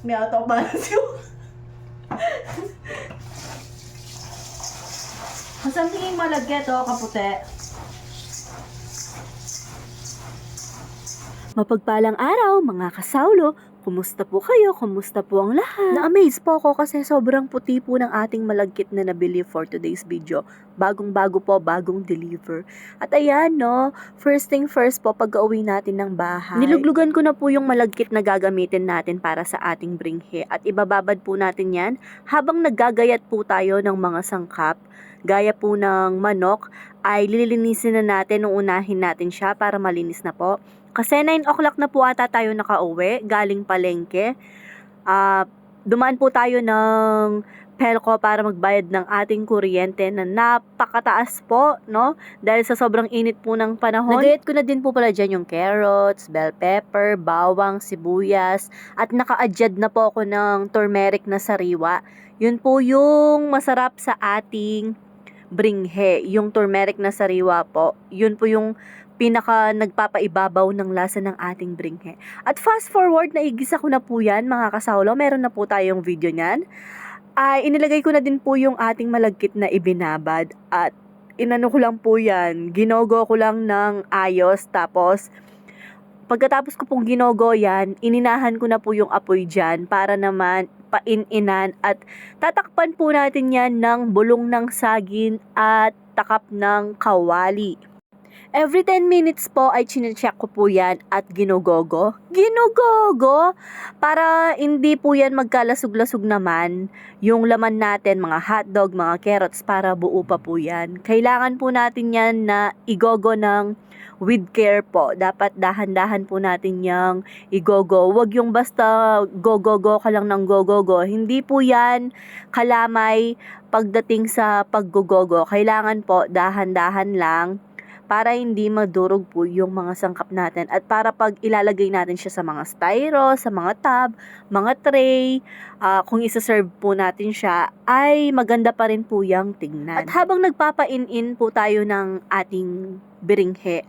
May auto balance yung... Masang tingin malagyan to, kaputi. Mapagpalang araw, mga kasawlo. Kumusta po kayo? Kumusta po ang lahat? Na-amaze po ako kasi sobrang puti po ng ating malagkit na nabili for today's video. Bagong-bago po, bagong deliver. At ayan, no, first thing first po, pag-uwi natin ng bahay. Niluglugan ko na po yung malagkit na gagamitin natin para sa ating bringhe. At ibababad po natin yan habang naggagayat po tayo ng mga sangkap. Gaya po ng manok, ay lilinisin na natin nung unahin natin siya para malinis na po. Kasi 9 o'clock na po ata tayo nakauwi, galing palengke. Ah, dumaan po tayo ng Pelco para magbayad ng ating kuryente na napakataas po, no? Dahil sa sobrang init po ng panahon. Nagayat ko na din po pala dyan yung carrots, bell pepper, bawang, sibuyas, at naka-adjad na po ako ng turmeric na sariwa. Yun po yung masarap sa ating bringhe, yung turmeric na sariwa po. Yun po yung pinaka nagpapaibabaw ng lasa ng ating bringhe. At fast forward, naigisa ko na po yan mga kasawlo. Meron na po tayong video niyan. Ay, inilagay ko na din po yung ating malagkit na ibinabad at inano ko lang po yan. Ginogo ko lang ng ayos tapos pagkatapos ko pong ginogo yan, ininahan ko na po yung apoy dyan para naman paininan at tatakpan po natin yan ng bulong ng saging at takap ng kawali. Every 10 minutes po ay chinecheck ko po yan at ginugogo. Ginugogo! Para hindi po yan magkalasog-lasog naman yung laman natin, mga hotdog, mga carrots, para buo pa po yan. Kailangan po natin yan na igogo ng with care po. Dapat dahan-dahan po natin yung igogo. Huwag yung basta go-go-go ka lang ng go-go-go. Hindi po yan kalamay pagdating sa paggogogo. Kailangan po dahan-dahan lang para hindi madurog po yung mga sangkap natin at para pag ilalagay natin siya sa mga styro, sa mga tub, mga tray, ah, kung isa-serve po natin siya, ay maganda pa rin po yung tingnan. At habang nagpapain-in po tayo ng ating biringhe,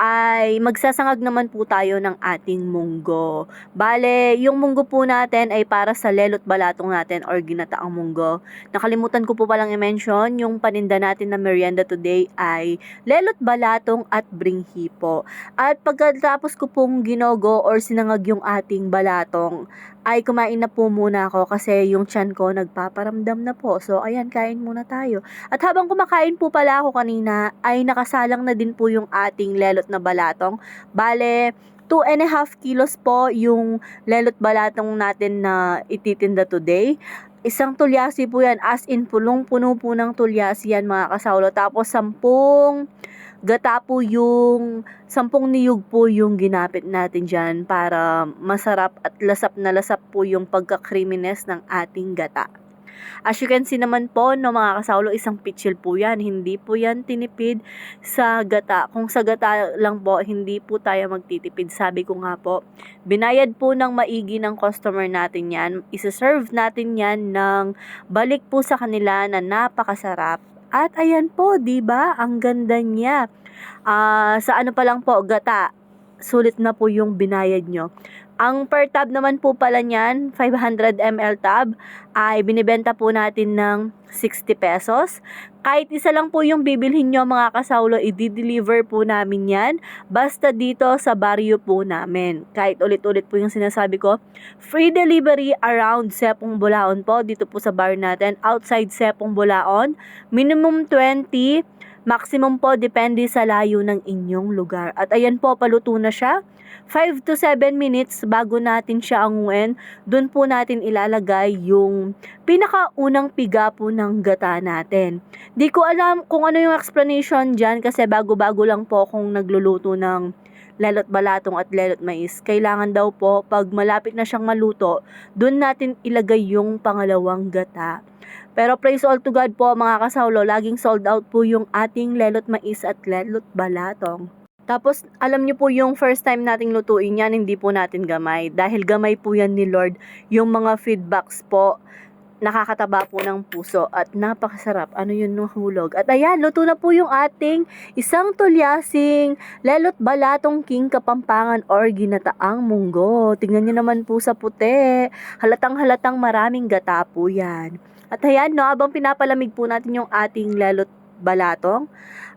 ay magsasangag naman po tayo ng ating munggo. Bale, yung munggo po natin ay para sa lelot balatong natin or ginataang munggo. Nakalimutan ko po palang i-mention, yung paninda natin na merienda today ay lelot balatong at bringhi po. At pagkatapos ko pong ginogo or sinangag yung ating balatong, ay kumain na po muna ako kasi yung tiyan ko nagpaparamdam na po. So, ayan, kain muna tayo. At habang kumakain po pala ako kanina, ay nakasalang na din po yung ating lelot na balatong. Bale, 2 and a half kilos po yung lelot balatong natin na ititinda today. Isang tulyasi po yan, as in pulong-puno po ng tulyasi yan mga kasawlo. Tapos sampung gata po yung, sampung niyog po yung ginapit natin dyan para masarap at lasap na lasap po yung pagka-creaminess ng ating gata. As you can see naman po, no mga kasawlo, isang pitchil po yan. Hindi po yan tinipid sa gata. Kung sa gata lang po, hindi po tayo magtitipid. Sabi ko nga po, binayad po ng maigi ng customer natin yan. Isa-serve natin yan ng balik po sa kanila na napakasarap. At ayan po, 'di ba? Ang ganda niya. Ah, sa ano pa lang po, gata. Sulit na po yung binayad nyo. Ang per tab naman po pala niyan, 500 ml tab, ay binibenta po natin ng 60 pesos. Kahit isa lang po yung bibilhin nyo mga kasawlo, i-deliver po namin yan. Basta dito sa baryo po namin. Kahit ulit-ulit po yung sinasabi ko, free delivery around Sepong Bulaon po. Dito po sa bar natin. Outside Sepong Bulaon. Minimum 20. Maximum po depende sa layo ng inyong lugar. At ayan po, paluto na siya. 5 to 7 minutes bago natin siya anguin, doon po natin ilalagay yung pinakaunang piga po ng gata natin. Di ko alam kung ano yung explanation dyan kasi bago-bago lang po akong nagluluto ng lelot balatong at lelot mais. Kailangan daw po, pag malapit na siyang maluto, doon natin ilagay yung pangalawang gata. Pero praise all to God po mga kasawlo, laging sold out po yung ating lelot mais at lelot balatong. Tapos, alam niyo po yung first time nating lutuin yan, hindi po natin gamay. Dahil gamay po yan ni Lord, yung mga feedbacks po nakakataba po ng puso at napakasarap. Ano yun ng hulog. At ayan, luto na po yung ating isang tulyasing lelot balatong king kapampangan or ginataang munggo. Tingnan nyo naman po sa puti. Halatang halatang maraming gata po yan. At ayan, no, abang pinapalamig po natin yung ating lelot balatong,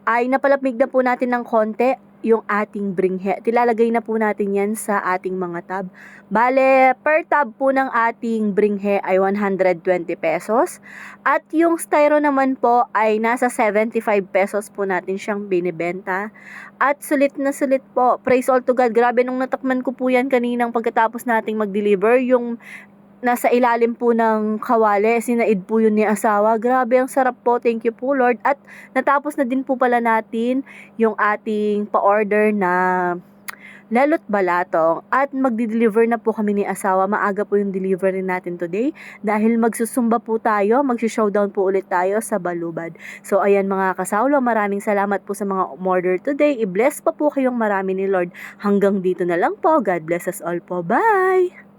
ay napalamig na po natin ng konti yung ating bringhe. Tilalagay na po natin yan sa ating mga tab. Bale, per tab po ng ating bringhe ay 120 pesos. At yung styro naman po ay nasa 75 pesos po natin siyang binibenta. At sulit na sulit po. Praise all to God. Grabe nung natakman ko po yan kaninang pagkatapos nating mag-deliver. Yung nasa ilalim po ng kawali, sinaid po yun ni asawa. Grabe, ang sarap po. Thank you po, Lord. At natapos na din po pala natin yung ating pa-order na lalot balatong at magdi-deliver na po kami ni asawa. Maaga po yung delivery natin today dahil magsusumba po tayo, magsi-showdown po ulit tayo sa Balubad. So ayan mga kasawlo, maraming salamat po sa mga umorder today. I-bless pa po kayong marami ni Lord. Hanggang dito na lang po. God bless us all po. Bye!